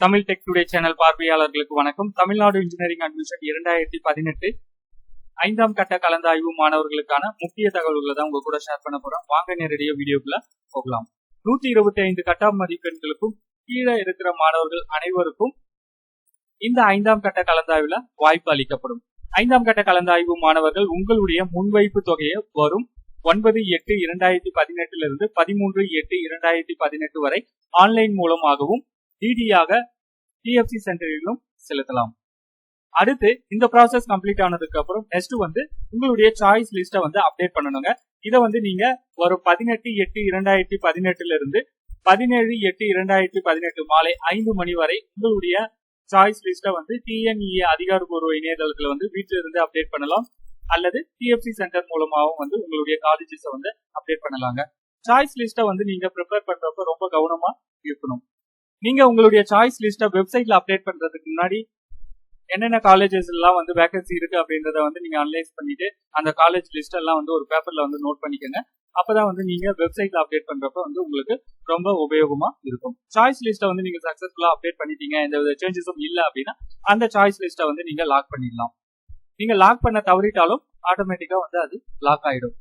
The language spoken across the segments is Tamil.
தமிழ் டெக் டுடே சேனல் பார்வையாளர்களுக்கு வணக்கம். தமிழ்நாடு இன்ஜினியரிங் அட்மிஷன் இரண்டாயிரத்தி பதினெட்டு ஐந்தாம் கட்ட கலந்தாய்வு மாணவர்களுக்கான முக்கிய தகவல்களை தான் உங்க கூட ஷேர் பண்ண போறோம். வாங்க நேரடியாக வீடியோக்குள்ள போகலாம். நூத்தி இருபத்தி ஐந்து கட்டாம் மதிப்பெண்களுக்கும் கீழே இருக்கிற மாணவர்கள் அனைவருக்கும் இந்த ஐந்தாம் கட்ட கலந்தாய்வுல வாய்ப்பு அளிக்கப்படும். ஐந்தாம் கட்ட கலந்தாய்வு மாணவர்கள் உங்களுடைய முன்வைப்பு தொகையை வரும் ஒன்பது எட்டு இரண்டாயிரத்தி பதினெட்டுல இருந்து பதிமூன்று எட்டு இரண்டாயிரத்தி பதினெட்டு வரை ஆன்லைன் மூலமாகவும் டிடியாக டிஎஃப்சி சென்டரிலும் செலுத்தலாம். அடுத்து இந்த ப்ராசஸ் கம்ப்ளீட் ஆனதுக்கு அப்புறம் நெக்ஸ்ட் வந்து உங்களுடைய சாய்ஸ் லிஸ்ட்டை வந்து அப்டேட் பண்ணணுங்க. இதை வந்து நீங்க ஒரு பதினெட்டு எட்டு இரண்டாயிரத்தி பதினெட்டுல இருந்து பதினேழு எட்டு இரண்டாயிரத்தி பதினெட்டு மாலை ஐந்து மணி வரை உங்களுடைய சாய்ஸ் லிஸ்ட்டை வந்து டிஎன்இஏ அதிகாரப்பூர்வ இணையதளத்துல வந்து வீட்டில இருந்து அப்டேட் பண்ணலாம். அல்லது டிஎஃப்சி சென்டர் மூலமாகவும் வந்து உங்களுடைய காலேஜஸை வந்து அப்டேட் பண்ணலாங்க. சாய்ஸ் லிஸ்ட்டை வந்து நீங்க ப்ரிப்பேர் பண்றப்ப ரொம்ப கவனமா இருக்கணும். நீங்க உங்களுடைய சாய்ஸ் லிஸ்ட்டை வெப்சைட்ல அப்டேட் பண்றதுக்கு முன்னாடி என்னென்ன காலேஜஸ் எல்லாம் வந்து வேகன்சி இருக்கு அப்படின்றத வந்து நீங்க அனலைஸ் பண்ணிட்டு அந்த காலேஜ் லிஸ்ட் எல்லாம் வந்து ஒரு பேப்பர்ல வந்து நோட் பண்ணிக்கோங்க. அப்பதான் வந்து நீங்க வெப்சைட்ல அப்டேட் பண்றப்ப வந்து உங்களுக்கு ரொம்ப உபயோகமா இருக்கும். சாய்ஸ் லிஸ்ட்டை வந்து நீங்க சக்சஸ்ஃபுல்லா அப்டேட் பண்ணிட்டீங்க எந்த வித சேஞ்சஸும் இல்ல அப்படின்னா அந்த சாய்ஸ் லிஸ்ட்டை வந்து நீங்க லாக் பண்ணிடலாம். நீங்க லாக் பண்ண தவறிட்டாலும் ஆட்டோமேட்டிக்கா வந்து அது லாக் ஆயிடும்.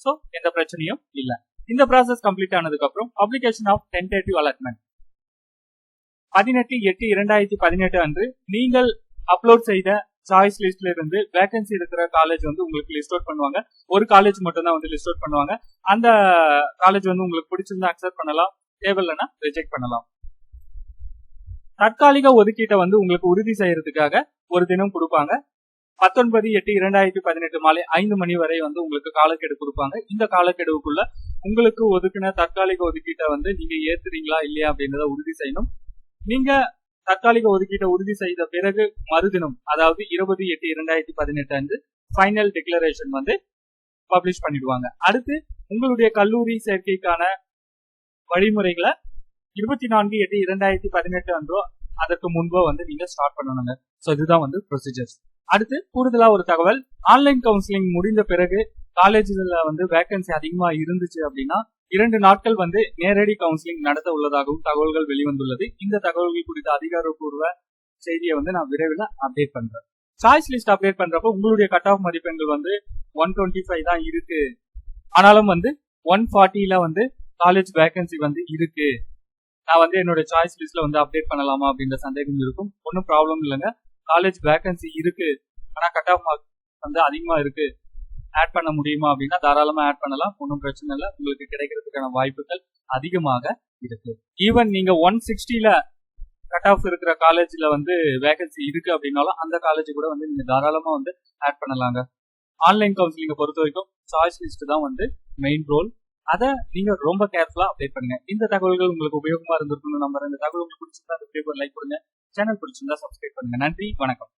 ஸோ எந்த பிரச்சனையும் இல்ல. இந்த ப்ராசஸ் கம்ப்ளீட் ஆனதுக்கு அப்புறம் அப்ளிகேஷன் ஆஃப் டென்டேட்டிவ் அலாட்மெண்ட் பதினெட்டு எட்டு இரண்டாயிரத்தி பதினெட்டு அன்று நீங்கள் அப்லோட் செய்த சாய்ஸ் லிஸ்ட்ல இருந்து வேகன்சி இருக்கிற காலேஜ் வந்து உங்களுக்கு லிஸ்ட் அவுட் பண்ணுவாங்க. ஒரு காலேஜ் மட்டும் தான் வந்து லிஸ்ட் அவுட் பண்ணுவாங்க. அந்த காலேஜ் வந்து உங்களுக்கு பிடிச்சிருந்தா அக்செப்ட் பண்ணலாம். தேவையில்லைன்னா ரிஜெக்ட் பண்ணலாம். தற்காலிக ஒதுக்கீட்டை வந்து உங்களுக்கு உறுதி செய்யறதுக்காக ஒரு தினம் கொடுப்பாங்க. பத்தொன்பது எட்டு இரண்டாயிரத்தி பதினெட்டு மாலை ஐந்து மணி வரை வந்து உங்களுக்கு காலக்கெடு கொடுப்பாங்க. இந்த காலக்கெடுவுக்குள்ள உங்களுக்கு ஒதுக்கின தற்காலிக ஒதுக்கீட்டை வந்து நீங்க ஏத்துறீங்களா இல்லையா அப்படின்றத உறுதி செய்யணும். நீங்க தற்காலிக ஒதுக்கீட்டை உறுதி செய்த பிறகு மறுதினம் அதாவது இருபது எட்டு இரண்டாயிரத்தி பதினெட்டு அன்று ஃபைனல் டிக்ளரேஷன் வந்து பப்ளிஷ் பண்ணிடுவாங்க. அடுத்து உங்களுடைய கல்லூரி சேர்க்கைக்கான வழிமுறைகளை இருபத்தி நான்கு எட்டு இரண்டாயிரத்தி பதினெட்டு அன்றோ அதற்கு முன்போ வந்து நீங்க ஸ்டார்ட் பண்ணணுங்க. ஸோ இதுதான் வந்து ப்ரொசீஜர்ஸ் அடுத்து கூடுதலா ஒரு தகவல் ஆன்லைன் கவுன்சிலிங் முடிந்த பிறகு காலேஜ்ல வந்து வேகன்சி அதிகமா இருந்துச்சு அப்படின்னா இரண்டு நாட்கள் வந்து நேரடி கவுன்சிலிங் நடத்த உள்ளதாகவும் தகவல்கள் வெளிவந்துள்ளது. இந்த தகவல்கள் குறித்த அதிகாரப்பூர்வ செய்தியை வந்து நான் விரைவில் அப்டேட் பண்றேன். சாய்ஸ் லிஸ்ட் அப்டேட் பண்றப்ப உங்களுடைய கட் ஆஃப் மதிப்பெண்கள் வந்து ஒன் டுவெண்ட்டி ஃபைவ் தான் இருக்கு. ஆனாலும் வந்து ஒன் ஃபார்ட்டியில வந்து காலேஜ் வேகன்சி வந்து இருக்கு. நான் வந்து என்னோட சாய்ஸ் லிஸ்ட்ல வந்து அப்டேட் பண்ணலாமா அப்படின்ற சந்தேகம் இருக்கும். ஒன்றும் ப்ராப்ளம் இல்லைங்க. காலேஜ் வேகன்சி இருக்கு. ஆனா கட் ஆஃப் மார்க் வந்து அதிகமா இருக்கு. ஆட் பண்ண முடியுமா அப்படின்னா தாராளமா ஆட் பண்ணலாம். ஒன்றும் பிரச்சனை இல்லை. உங்களுக்கு கிடைக்கிறதுக்கான வாய்ப்புகள் அதிகமாக இருக்கு. ஈவன் நீங்க ஒன் சிக்ஸ்டில கட் ஆஃப் இருக்கிற காலேஜ்ல வந்து வேகன்சி இருக்கு அப்படின்னாலும் அந்த காலேஜ் கூட வந்து நீங்க தாராளமா வந்து ஆட் பண்ணலாங்க. ஆன்லைன் கவுன்சிலிங்கை பொறுத்த வரைக்கும் சாய்ஸ் லிஸ்ட் தான் வந்து மெயின் ரோல் அதை நீங்க ரொம்ப கேர்ஃபுல்லா அப்டேட் பண்ணுங்க. இந்த தகவல்கள் உங்களுக்கு உபயோகமா இருந்திருக்கும்னு நம்புறேன். இந்த தகவல் உங்களுக்கு பிடிச்சிருந்தா லைக் கொடுங்க. சேனல் பிடிச்சிருந்தா சப்ஸ்கிரைப் பண்ணுங்க. நன்றி. வணக்கம்.